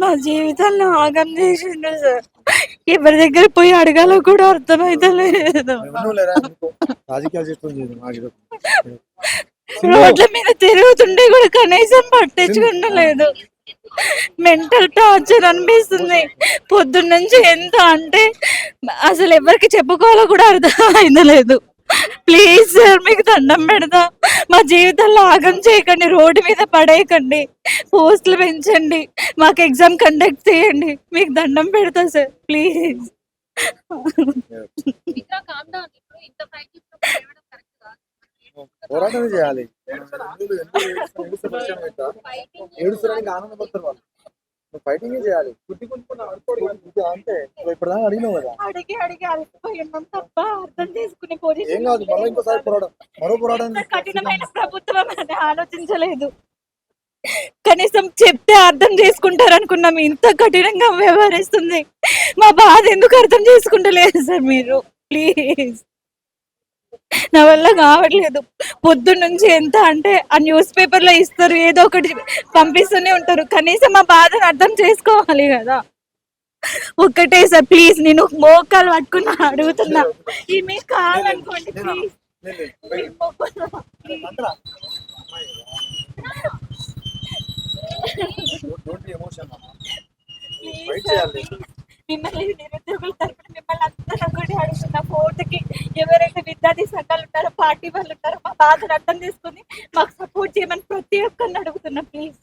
నా జీవితాన్ని ఆగం చేసిండు సార్. ఎవరి దగ్గర పోయి అడగాలో కూడా అర్థమైతలేదు. రోడ్ల మీద తిరుగుతుంటే కూడా కనీసం పట్టించుకుంటలేదు మెంటల్ టార్చర్ అనిపిస్తుంది. పొద్దున్న నుంచి ఎంత అంటే అసలు ఎవరికి చెప్పుకోవాలో కూడా అర్థం లేదు. ప్లీజ్ సార్ మీకు దండం పెడతా. మా జీవితాల్లో ఆగం చేయకండి రోడ్డు మీద పడేయకండి పోస్టులు పెంచండి. మాకు ఎగ్జామ్ కండక్ట్ చేయండి. మీకు దండం పెడతా సార్. ప్లీజ్ చేయాలి? ఏడుస్తారని ఆనందపడతారు వాళ్ళు. నువ్వు ఫైటింగ్ చేయాలి. ఇది అంతే. నువ్వు ఇప్పుడు దాకా అడిగినావు కదా. అడిగి అడిగి అలసిపోయినాం తప్ప అర్థం చేసుకునే ఏం కాదు మళ్ళీ పొజిషన్ ఇంకోసారి పోరాటం. మరో పోరాటం ఇంత కఠినమైన ప్రభుత్వం అని ఆలోచించలేదు. కనీసం చెప్తే అర్థం చేసుకుంటారు అనుకున్నాం ఇంత కఠినంగా వ్యవహరిస్తుంది. మా బాధ ఎందుకు అర్థం చేసుకుంటలేదు సార్ మీరు? ప్లీజ్. నా వల్ల కావట్లేదు. పొద్దున్న నుంచి ఎంత అంటే ఆ న్యూస్ పేపర్లో ఇస్తారు ఏదో ఒకటి పంపిస్తూనే ఉంటారు. కనీసం మా బాధను అర్థం చేసుకోవాలి కదా. ఒక్కటే సార్ ప్లీజ్ నేను మోకాలు పట్టుకుని అడుగుతున్నా. మీకు కావాలనుకోండి ప్లీజ్. మిమ్మల్ని నిరుద్యోగుల తరపున మిమ్మల్ని అందరూ కూడా అడుగుతున్నా ఎవరైతే విద్యార్థి సంఘాలు ఉంటారో పార్టీ వాళ్ళు ఉంటారో మా బాధను అర్థం చేసుకుని మాకు సపోర్ట్ చేయమని ప్రతి ఒక్కరిని అడుగుతున్నా ప్లీజ్